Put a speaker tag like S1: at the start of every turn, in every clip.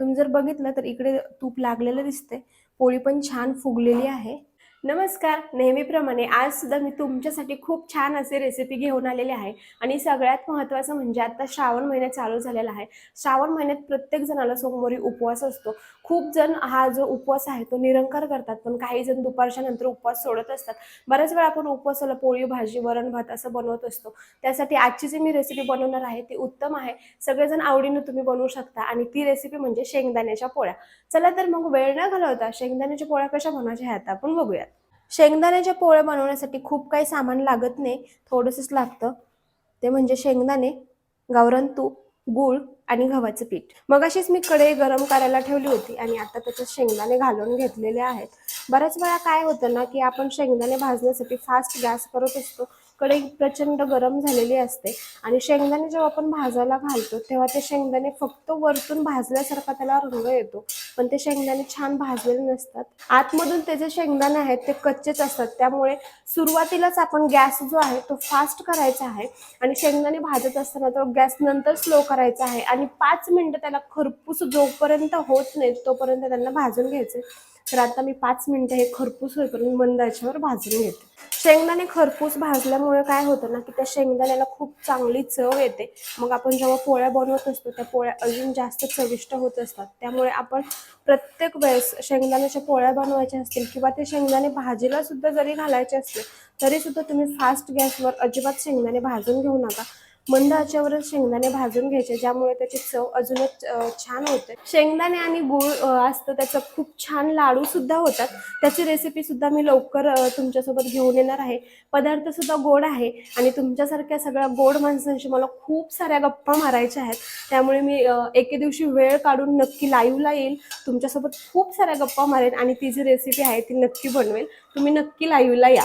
S1: तुम्ही जर बघितलं तर इकडे तूप लागलेलं दिसते पोळी पण छान फुगलेली आहे. नमस्कार. नेहमीप्रमाणे आज सुद्धा मी तुमच्यासाठी खूप छान असे रेसिपी घेऊन आलेले आहे. आणि सगळ्यात महत्त्वाचं म्हणजे आता श्रावण महिना चालू झालेला आहे. श्रावण महिन्यात प्रत्येक जणाला सोमवारी उपवास असतो. खूप जण हा जो उपवास आहे तो निरंकार करतात. पण काही जण दुपारच्या नंतर उपवास सोडत असतात. बऱ्याच वेळा आपण उपवासाला पोळी भाजी वरण भात असं बनवत असतो. त्यासाठी आजची जी मी रेसिपी बनवणार आहे ती उत्तम आहे. सगळेजण आवडीनं तुम्ही बनवू शकता. आणि ती रेसिपी म्हणजे शेंगदाण्याच्या पोळ्या. चला तर मग वेळ न घालवता शेंगदाण्याच्या पोळ्या कशा बनवायच्या ह्यात आपण बघूयात. शेंगदाण्याच्या पोळ्या बनवण्यासाठी खूप काही सामान लागत नाही थोडंसंच लागतं. ते म्हणजे शेंगदाणे गावरण तूप गूळ आणि गव्हाचं पीठ. मग अशीच मी कढई गरम करायला ठेवली होती आणि आता त्याच्यात शेंगदाणे घालून घेतलेले आहेत. बऱ्याच वेळा काय होतं ना की आपण शेंगदाणे भाजण्यासाठी फास्ट गॅस करत असतो. कढई प्रचंड गरम झालेली असते. आणि शेंगदाणे जेव्हा आपण भाजायला घालतो तेव्हा ते शेंगदाणे फक्त वरतून भाजल्यासारखा त्याला रंग येतो. पण ते शेंगदाणे छान भाजलेले नसतात. आतमधून ते जे शेंगदाणे आहेत ते कच्चेच असतात. त्यामुळे सुरुवातीलाच आपण गॅस जो आहे तो फास्ट करायचा आहे. आणि शेंगदाणे भाजत असताना तो गॅस नंतर स्लो करायचा आहे. आणि पाच मिनिटं त्याला खरपूस जोपर्यंत होत नाही तोपर्यंत त्यांना भाजून घ्यायचे तर आता मी पाच मिनिटं हे खरपूस होईपर्यंत मंद याच्यावर भाजून घेते. शेंगदाणे खरपूस भाजल्यामुळे काय होतं ना की त्या शेंगदाण्याला खूप चांगली चव येते. मग आपण जेव्हा पोळ्या बनवत असतो त्या पोळ्या अजून जास्त चविष्ट होत असतात. त्यामुळे आपण प्रत्येक वेळेस शेंगदाण्याच्या पोळ्या बनवायच्या असतील किंवा ते शेंगदाणे भाजीला सुद्धा जरी घालायचे असले तरी सुद्धा तुम्ही फास्ट गॅसवर अजिबात शेंगदाणे भाजून घेऊ नका. मंद आचेवरच शेंगदाणे भाजून घ्यायचे ज्यामुळे त्याची चव अजूनच छान होते. शेंगदाणे आणि गूळ असतं त्याचं खूप छान लाडू सुद्धा होतात. त्याची रेसिपी सुद्धा मी लवकर तुमच्यासोबत घेऊन येणार आहे. पदार्थ सुद्धा गोड आहे आणि तुमच्यासारख्या सगळ्या गोड माणसांशी मला खूप साऱ्या गप्पा मारायच्या आहेत. त्यामुळे मी एके दिवशी वेळ काढून नक्की लाईव्हला येईल. तुमच्यासोबत खूप साऱ्या गप्पा मारेन आणि ती जी रेसिपी आहे ती नक्की बनवेल. तुम्ही नक्की लाईव्हला या.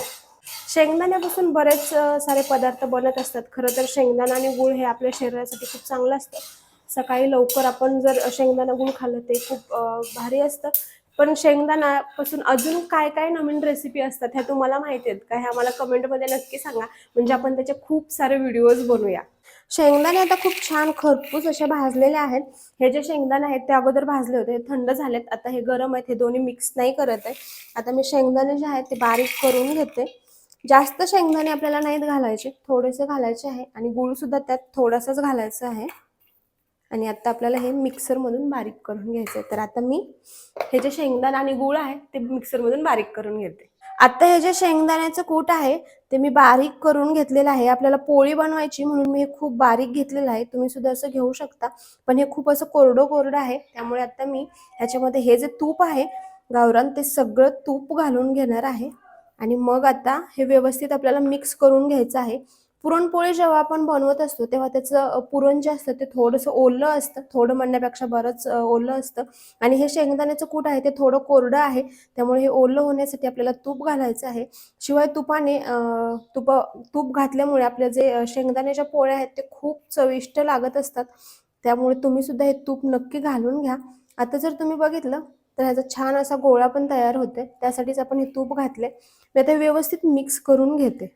S1: शेंगदाण्यापासून बरेच सारे पदार्थ बनत असतात. खरं तर शेंगदाणा आणि गूळ हे आपल्या शरीरासाठी खूप चांगलं असतं. सकाळी लवकर आपण जर शेंगदाणा गुळ खाल्लं ते खूप भारी असतं. पण शेंगदाण्यापासून अजून काय काय नवीन रेसिपी असतात ह्या तुम्हाला माहिती आहेत का? ह्या मला कमेंटमध्ये नक्की सांगा. म्हणजे आपण त्याचे खूप सारे व्हिडिओज बनवूया. शेंगदाणे आता खूप छान खरपूस असे भाजलेले आहेत. हे जे शेंगदाणे आहेत ते अगोदर भाजले होते. हे थंड झालेत. आता हे गरम आहेत. हे दोन्ही मिक्स नाही करत आहे आता मी शेंगदाणे जे आहेत ते बारीक करून घेते. जास्त शेंगदाणे आपल्याला नाहीत घालायचे थोडेसे घालायचे आहे आणि गुळ सुद्धा त्यात थोडासाच घालायचा आहे. आणि आता आपल्याला हे मिक्सरमधून बारीक करून घ्यायचं आहे तर आता मी हे जे शेंगदाणा आणि गुळ आहे ते मिक्सरमधून बारीक करून घेते. आता हे जे शेंगदाण्याचं कूट आहे ते मी बारीक करून घेतलेलं आहे. आपल्याला पोळी बनवायची म्हणून मी हे खूप बारीक घेतलेलं आहे. तुम्ही सुद्धा असं घेऊ शकता. पण हे खूप असं कोरडं कोरडं आहे. त्यामुळे आता मी ह्याच्यामध्ये हे जे तूप आहे गावरान ते सगळं तूप घालून घेणार आहे. आणि मग आता हे व्यवस्थित आपल्याला मिक्स करून घ्यायचं आहे. पुरणपोळी जेव्हा आपण बनवत असतो तेव्हा त्याचं पुरण जे असतं ते थोडंसं ओलं असतं थोडं म्हणण्यापेक्षा बरंच ओलं असतं. आणि हे शेंगदाण्याचं कूट आहे ते थोडं कोरडं आहे त्यामुळे हे ओलं होण्यासाठी आपल्याला तूप घालायचं आहे. शिवाय तुपाने तुप तूप घातल्यामुळे आपल्या जे शेंगदाण्याच्या पोळ्या आहेत ते खूप चविष्ट लागत असतात. त्यामुळे तुम्ही सुद्धा हे तूप नक्की घालून घ्या. आता जर तुम्ही बघितलं तर ह्याचा छान असा गोळा पण तयार होते त्यासाठीच आपण हे तूप घातले मी आता व्यवस्थित मिक्स करून घेते.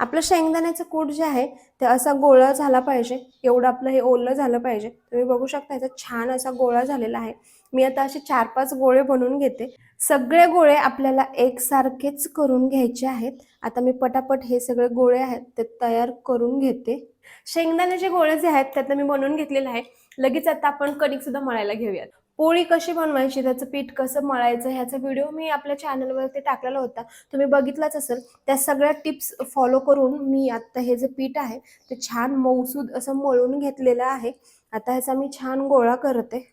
S1: आपलं शेंगदाण्याचं कूट जे आहे ते असा गोळा झाला पाहिजे. एवढं आपलं हे ओलं झालं पाहिजे. तुम्ही बघू शकता याचा छान असा गोळा झालेला आहे. मी आता असे चार पाच गोळे बनवून घेते. सगळे गोळे आपल्याला एकसारखेच करून घ्यायचे आहेत. आता मी पटापट हे सगळे गोळे आहेत ते तयार करून घेते. शेंगदाण्याचे गोळे जे आहेत त्यातलं मी बनवून घेतलेलं आहे. लगेच आता आपण कणिक सुद्धा मळायला घेऊयात. पोळी कशी बनवायची त्याचं पीठ कसं मळायचं ह्याचा व्हिडिओ मी आपल्या चॅनलवरती टाकलेला होता. तुम्ही बघितलाच असेल त्या सगळ्या टिप्स फॉलो करून मी आत्ता हे जे पीठ आहे ते छान मौसूद असं मळून घेतलेलं आहे. आता ह्याचा मी छान गोळा करते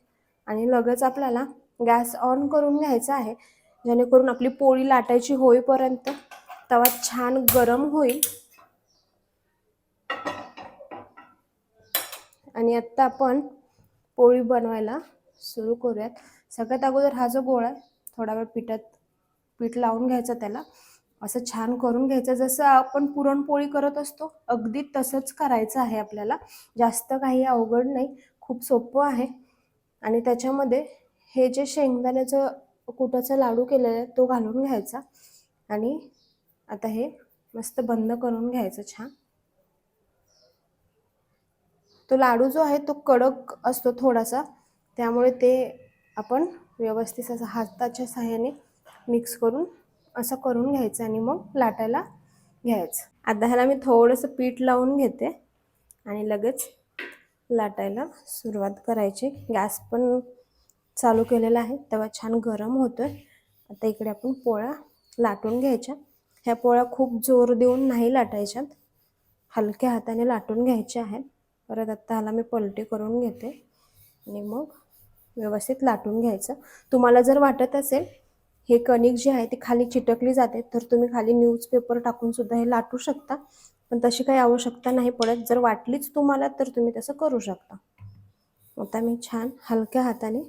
S1: आणि लगेच आपल्याला गॅस ऑन करून घ्यायचा आहे. जेणेकरून आपली पोळी लाटायची होईपर्यंत तवा छान गरम होईल. आणि आत्ता आपण पोळी बनवायला सुरू करूयात. सगळ्यात अगोदर हा जो गोळा आहे थोडा वेळ पिठात पीठ लावून घ्यायचं त्याला. असं छान करून घ्यायचं. जसं आपण पुरणपोळी करत असतो अगदी तसंच करायचं आहे आपल्याला. जास्त काही अवघड नाही खूप सोपं आहे. आणि त्याच्यामध्ये हे जे शेंगदाण्याचं कुटाचा लाडू केलेला आहे तो घालून घ्यायचा. आणि आता हे मस्त बंद करून घ्यायचं छान. तो लाडू जो आहे तो कडक असतो थोडासा. त्यामुळे ते आपण व्यवस्थित असं हाताच्या सहाय्याने मिक्स करून असं करून घ्यायचं आणि मग लाटायला घ्यायचं. आता ह्याला मी थोडंसं पीठ लावून घेते आणि लगेच लाटायला सुरुवात करायची. गॅस पण चालू केलेला आहे तेव्हा छान गरम होतोय. आता इकडे आपण पोळ्या लाटून घ्यायच्या. ह्या पोळ्या खूप जोर देऊन नाही लाटायच्यात हलक्या हाताने लाटून घ्यायच्या आहेत. परत आत्ता ह्याला मी पलटी करून घेते आणि मग व्यवस्थित लाटून घ्यायचं. तुम्हाला जर वाटत असेल हे कणिक जे आहे ती खाली चिटकली जाते तर तुम्ही खाली न्यूजपेपर टाकून सुद्धा हे लाटू शकता. पण तशी काही आवश्यकता नाही पडत. जर वाटलीच तुम्हाला तर तुम्ही तसं करू शकता. आता मी छान हलक्या हाताने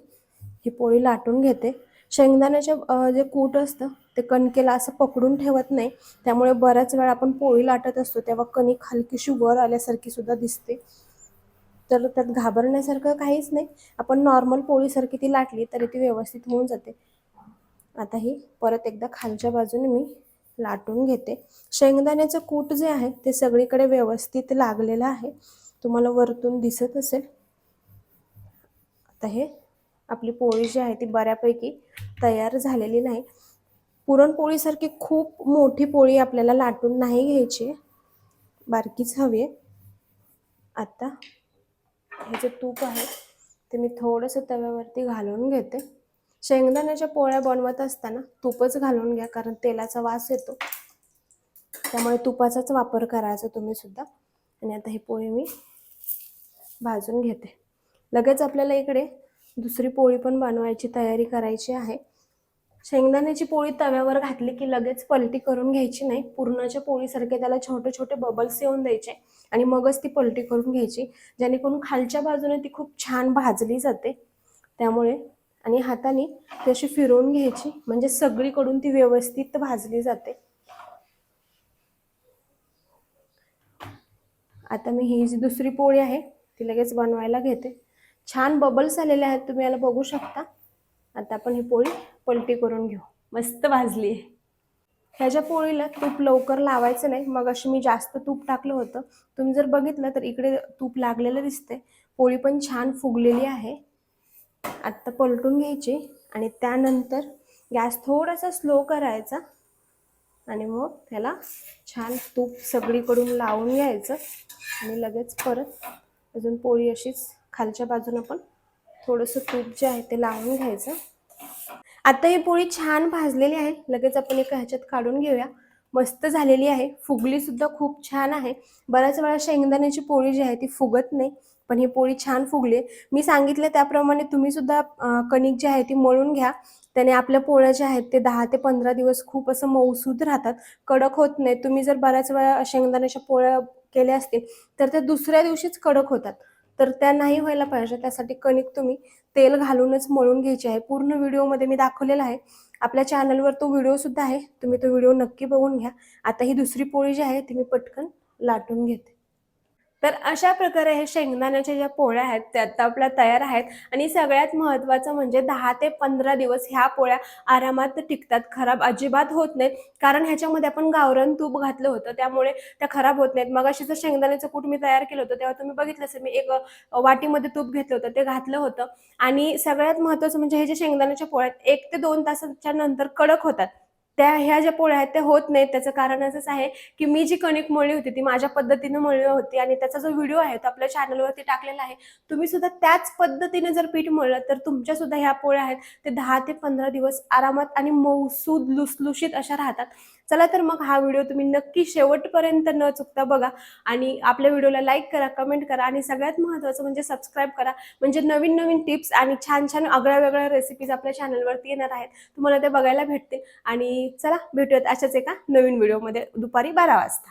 S1: ही पोळी लाटून घेते. शेंगदाण्याचे जे कूट असतं ते कणकेला असं पकडून ठेवत नाही. त्यामुळे बऱ्याच वेळा आपण पोळी लाटत असतो तेव्हा कणिक हलकीशी वर आल्यासारखी सुद्धा दिसते. तर त्यात घाबरण्यासारखं काहीच नाही. आपण नॉर्मल पोळीसारखी ती लाटली तरी ती व्यवस्थित होऊन जाते. आता ही परत एकदा खालच्या बाजूने मी लाटून घेते. शेंगदाण्याचं कूट जे आहे ते सगळीकडे व्यवस्थित लागलेलं आहे. तुम्हाला वरतून दिसत असेल. आता हे आपली पोळी जी आहे ती बऱ्यापैकी तयार झालेली नाही. पुरणपोळीसारखी खूप मोठी पोळी आपल्याला लाटून नाही घ्यायची बारकीच हवी आहे. आता हे जे तूप आहे ते मी थोडंसं तव्यावरती घालून घेते. शेंगदाण्याच्या पोळ्या बनवत असताना तूपच घालून घ्या कारण तेलाचा वास येतो. त्यामुळे तुपाचाच वापर करायचा तुम्ही सुद्धा. आणि आता ही पोळी मी भाजून घेते. लगेच आपल्याला इकडे दुसरी पोळी पण बनवायची तयारी करायची आहे. शेंगदाण्याची पोळी तव्यावर घातली की लगेच पलटी करून घ्यायची नाही. पूर्णाच्या पोळीसारखे त्याला छोटे छोटे बबल्स येऊन द्यायचे आणि मगच ती पलटी करून घ्यायची. जेणेकरून खालच्या बाजूने ती खूप छान भाजली जाते. त्यामुळे आणि हाताने ती अशी फिरवून घ्यायची. म्हणजे सगळीकडून ती व्यवस्थित भाजली जाते. आता मी ही जी दुसरी पोळी आहे ती लगेच बनवायला घेते. छान बबल्स आलेले आहेत तुम्ही याला बघू शकता. आता आपण ही पोळी पलटी करून घेऊ. मस्त भाजली आहे. ह्याच्या पोळीला तूप लवकर लावायचं नाही. मग अशी मी जास्त तूप टाकलं होतं. तुम्ही जर बघितलं तर इकडे तूप लागलेलं दिसते पोळी पण छान फुगलेली आहे. आत्ता पलटून घ्यायची आणि त्यानंतर गॅस थोडासा स्लो करायचा आणि मग त्याला छान तूप सगळीकडून लावून घ्यायचं आणि लगेच परत अजून पोळी अशीच खालच्या बाजूनं पण थोडंसं तूप जे आहे ते लावून घ्यायचं. आता ही पोळी छान भाजलेली आहे. लगेच आपण एका ह्याच्यात काढून घेऊया. मस्त झालेली आहे. फुगली सुद्धा खूप छान आहे. बऱ्याच वेळा शेंगदाण्याची पोळी जी आहे ती फुगत नाही पण ही पोळी छान फुगली मी सांगितलं त्याप्रमाणे तुम्ही सुद्धा कणिक जी आहे ती मळून घ्या. त्याने आपल्या पोळ्या ज्या आहेत ते दहा ते पंधरा दिवस खूप असं मौसूद राहतात. कडक होत नाही. तुम्ही जर बऱ्याच वेळा शेंगदाण्याच्या पोळ्या केल्या असतील तर त्या दुसऱ्या दिवशीच कडक होतात. तर त्या नाही व्हायला पाहिजे. त्यासाठी कणिक तुम्ही तेल घालूनच मळून घ्यायची आहे. पूर्ण व्हिडिओमध्ये मी दाखवलेला आहे. आपल्या चॅनलवर तो व्हिडिओ सुद्धा आहे. तुम्ही तो व्हिडिओ नक्की बघून घ्या. आता ही दुसरी पोळी जी आहे ती मी पटकन लाटून घेते. तर अशा प्रकारे हे शेंगदाण्याच्या ज्या पोळ्या आहेत त्या आता आपल्या तयार आहेत. आणि सगळ्यात महत्त्वाचं म्हणजे दहा ते पंधरा दिवस ह्या पोळ्या आरामात टिकतात. खराब अजिबात होत नाहीत. कारण ह्याच्यामध्ये आपण गावरण तूप घातलं होतं. त्यामुळे त्या खराब होत नाहीत. मग अशी जर शेंगदाण्याचं कूट मी तयार केलं होतं तेव्हा तुम्ही बघितलं असेल. मी एक वाटीमध्ये तूप घेतलं होतं ते घातलं होतं. आणि सगळ्यात महत्त्वाचं म्हणजे हे जे शेंगदाण्याच्या पोळ्या आहेत एक ते दोन तासाच्या नंतर कडक होतात. त्या ह्या ज्या पोळ्या आहेत त्या होत नाहीत. त्याचं कारण असंच आहे की मी जी कणिक मळली होती ती माझ्या पद्धतीनं मळली होती आणि त्याचा जो व्हिडिओ आहे तो आपल्या चॅनलवरती टाकलेला आहे तुम्ही सुद्धा त्याच पद्धतीने जर पीठ मळलं तर तुमच्या सुद्धा ह्या पोळ्या आहेत ते दहा ते पंधरा दिवस आरामात आणि मौसूद लुसलुशीत अशा राहतात. चला तर मग हा व्हिडिओ तुम्ही नक्की शेवटपर्यंत न चुकता बघा. आणि आपल्या व्हिडिओला लाईक करा कमेंट करा आणि सगळ्यात महत्त्वाचं म्हणजे सबस्क्राईब करा. म्हणजे नवीन नवीन टिप्स आणि छान छान आगळ्या वेगळ्या रेसिपीज आपल्या चॅनलवरती येणार आहेत. तुम्हाला ते बघायला भेटतील. आणि चला भेटूयात अशाच एका नवीन व्हिडिओमध्ये दुपारी बारा वाजता.